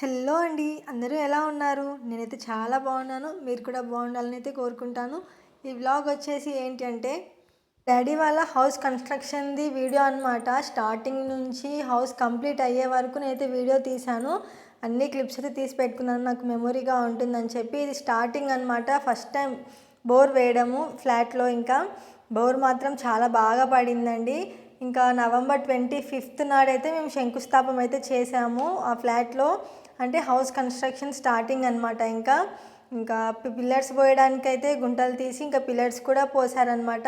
Hello అండి అందరూ ఎలా ఉన్నారు? నేనైతే చాలా బాగున్నాను మీరు కూడా బాగుండాలని అయితే కోరుకుంటాను. ఈ వ్లాగ్ వచ్చేసి ఏంటి అంటే డాడీ వాళ్ళ హౌస్ కన్స్ట్రక్షన్ది వీడియో అనమాట స్టార్టింగ్ నుంచి హౌస్ కంప్లీట్ అయ్యే వరకు నేనైతే వీడియో తీశాను. అన్ని క్లిప్స్ అయితే తీసి పెట్టుకున్నాను నాకు మెమొరీగా ఉంటుందని చెప్పి. ఇది స్టార్టింగ్ అనమాట ఫస్ట్ టైం బోర్ వేయడము ఫ్లాట్లో ఇంకా బోర్ మాత్రం చాలా బాగా పడిందండి. ఇంకా నవంబర్ ట్వంటీ ఫిఫ్త్ నాడైతే మేము శంకుస్థాపన అయితే చేసాము ఆ ఫ్లాట్లో అంటే హౌస్ కన్స్ట్రక్షన్ స్టార్టింగ్ అనమాట ఇంకా ఇంకా పిల్లర్స్ పోయడానికైతే గుంటలు తీసి ఇంకా పిల్లర్స్ కూడా పోసారనమాట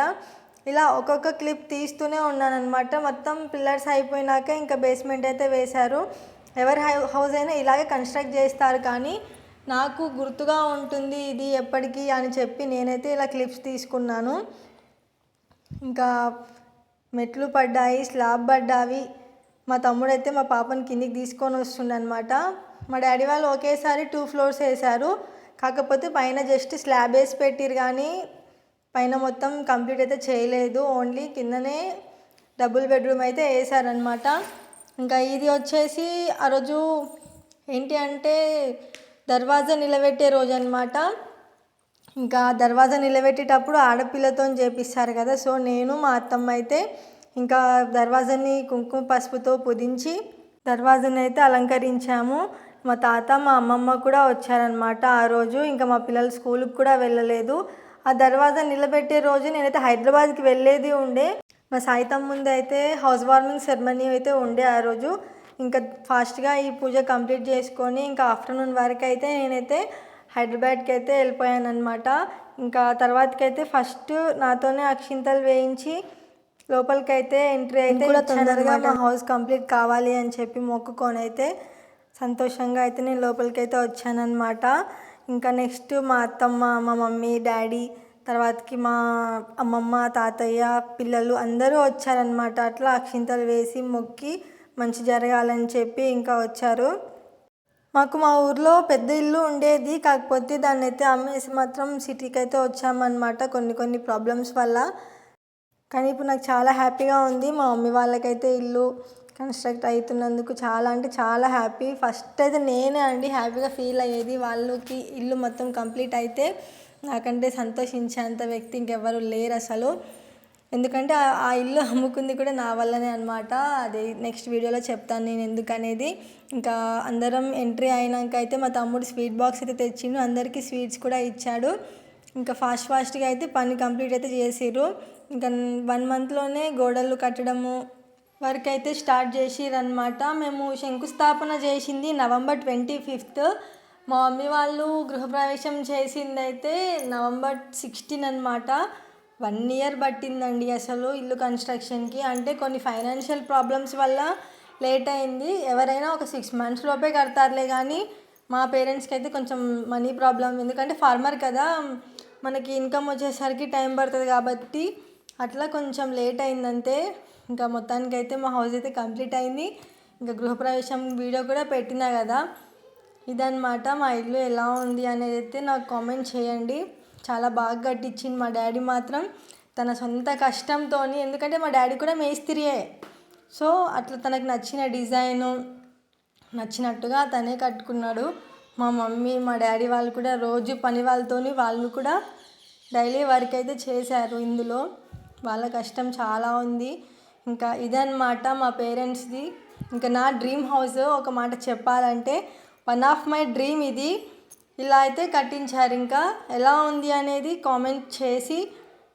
ఇలా ఒక్కొక్క క్లిప్ తీస్తూనే ఉన్నానమాట మొత్తం పిల్లర్స్ అయిపోయినాక ఇంకా బేస్మెంట్ అయితే వేశారు. ఎవరి హౌస్ అయినా ఇలాగే కన్స్ట్రక్ట్ చేస్తారు కానీ నాకు గుర్తుగా ఉంటుంది ఇది ఎప్పటికీ అని చెప్పి నేనైతే ఇలా క్లిప్స్ తీసుకున్నాను. ఇంకా మెట్లు పడ్డాయి స్లాబ్ పడ్డావి. మా తమ్ముడైతే మా పాపని కిందికి తీసుకొని వస్తుండనమాట మా డాడీ వాళ్ళు ఒకేసారి టూ ఫ్లోర్స్ వేశారు. కాకపోతే పైన జస్ట్ స్లాబ్ వేసి పెట్టిరు కానీ పైన మొత్తం కంప్లీట్ అయితే చేయలేదు. ఓన్లీ కిందనే డబుల్ బెడ్రూమ్ అయితే వేసారనమాట ఇంకా ఇది వచ్చేసి ఆ రోజు ఏంటి అంటే దర్వాజా నిలబెట్టే రోజు అనమాట ఇంకా దర్వాజా నిలబెట్టేటప్పుడు ఆడపిల్లతో చేపిస్తారు కదా. సో నేను మా అత్తమ్మ అయితే ఇంకా దర్వాజాని కుంకుమ పసుపుతో పుదించి దర్వాజాని అయితే అలంకరించాము. మా తాత మా అమ్మమ్మ కూడా వచ్చారనమాట ఆ రోజు ఇంకా మా పిల్లలు స్కూల్కి కూడా వెళ్ళలేదు. ఆ దర్వాజా నిలబెట్టే రోజు నేనైతే హైదరాబాద్కి వెళ్ళేది ఉండే. మా సాయితం ముందు అయితే హౌస్ వార్మింగ్ సెరమనీ అయితే ఉండే ఆ రోజు. ఇంకా ఫాస్ట్గా ఈ పూజ కంప్లీట్ చేసుకొని ఇంకా ఆఫ్టర్నూన్ వరకు అయితే నేనైతే హైదరాబాద్కి అయితే వెళ్ళిపోయాను అనమాట ఇంకా తర్వాతకి అయితే ఫస్ట్ నాతోనే అక్షింతలు వేయించి లోపలికి అయితే ఎంట్రీ అయితే కూడా తొందరగా మా హౌస్ కంప్లీట్ కావాలి అని చెప్పి మొక్కుకొని అయితే సంతోషంగా అయితే నేను లోపలికి అయితే వచ్చానమాట ఇంకా నెక్స్ట్ మా అత్తమ్మ మా మమ్మీ డాడీ తర్వాతకి మా అమ్మమ్మ తాతయ్య పిల్లలు అందరూ వచ్చారనమాట అట్లా అక్షింతలు వేసి మొక్కి మంచి జరగాలని చెప్పి ఇంకా వచ్చారు. మాకు మా ఊర్లో పెద్ద ఇల్లు ఉండేది. కాకపోతే దాన్ని అయితే అమ్మేసి మాత్రం సిటీకి అయితే వచ్చామన్నమాట కొన్ని కొన్ని ప్రాబ్లమ్స్ వల్ల. కానీ ఇప్పుడు నాకు చాలా హ్యాపీగా ఉంది. మా మమ్మీ వాళ్ళకైతే ఇల్లు కన్స్ట్రక్ట్ అవుతున్నందుకు చాలా అంటే చాలా హ్యాపీ. ఫస్ట్ అయితే నేనే అండి హ్యాపీగా ఫీల్ అయ్యేది. వాళ్ళకి ఇల్లు మొత్తం కంప్లీట్ అయితే నాకంటే సంతోషించేంత వ్యక్తి ఇంకెవ్వరు లేరు అసలు. ఎందుకంటే ఆ ఇల్లు అమ్ముకుంది కూడా నా వల్లనే అనమాట అది నెక్స్ట్ వీడియోలో చెప్తాను నేను ఎందుకనేది. ఇంకా అందరం ఎంట్రీ అయినాక అయితే మా తమ్ముడు స్వీట్ బాక్స్ అయితే తెచ్చిండు. అందరికీ స్వీట్స్ కూడా ఇచ్చాడు. ఇంకా ఫాస్ట్ ఫాస్ట్గా అయితే పని కంప్లీట్ అయితే చేసిర్రు. ఇంకా వన్ మంత్లోనే గోడలు కట్టడము వర్క్ అయితే స్టార్ట్ చేసిరనమాట మేము శంకుస్థాపన చేసింది నవంబర్ ట్వంటీ ఫిఫ్త్. మా మమ్మీ వాళ్ళు గృహప్రవేశం చేసింది అయితే నవంబర్ సిక్స్టీన్ అనమాట వన్ ఇయర్ పట్టిందండి అసలు ఇల్లు కన్స్ట్రక్షన్కి. అంటే కొన్ని ఫైనాన్షియల్ ప్రాబ్లమ్స్ వల్ల లేట్ అయింది. ఎవరైనా ఒక సిక్స్ మంత్స్ లోపే కడతారులే కానీ మా పేరెంట్స్కి అయితే కొంచెం మనీ ప్రాబ్లం ఎందుకంటే ఫార్మర్ కదా మనకి ఇన్కమ్ వచ్చేసరికి టైం పడుతుంది కాబట్టి అట్లా కొంచెం లేట్ అయిందంతే. ఇంకా మొత్తానికి అయితే మా హౌస్ అయితే కంప్లీట్ అయింది. ఇంకా గృహప్రవేశం వీడియో కూడా పెట్టినా కదా. ఇదనమాట మా ఇల్లు ఎలా ఉంది అనేది అయితే నాకు కామెంట్ చేయండి. చాలా బాగా కట్టించింది మా డాడీ మాత్రం. తన సొంత కష్టంతో ఎందుకంటే మా డాడీ కూడా మేస్త్రియే. సో అట్లా తనకు నచ్చిన డిజైను నచ్చినట్టుగా తనే కట్టుకున్నాడు. మా మమ్మీ మా డాడీ వాళ్ళు కూడా రోజు పని వాళ్ళతోని వాళ్ళు కూడా డైలీ వర్క్ అయితే చేశారు ఇందులో. వాళ్ళ కష్టం చాలా ఉంది. ఇంకా ఇదన్నమాట మా పేరెంట్స్ది. ఇంకా నా డ్రీమ్ హౌస్ ఒక మాట చెప్పాలంటే వన్ ఆఫ్ మై డ్రీమ్ ఇది. ఇలా అయితే కట్టించారు. ఇంకా ఎలా ఉంది అనేది కామెంట్ చేసి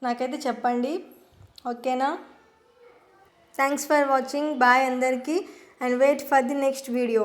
నాకైతే చెప్పండి. ఓకేనా? Thanks for watching. బాయ్ అందరికీ. And wait for the next video.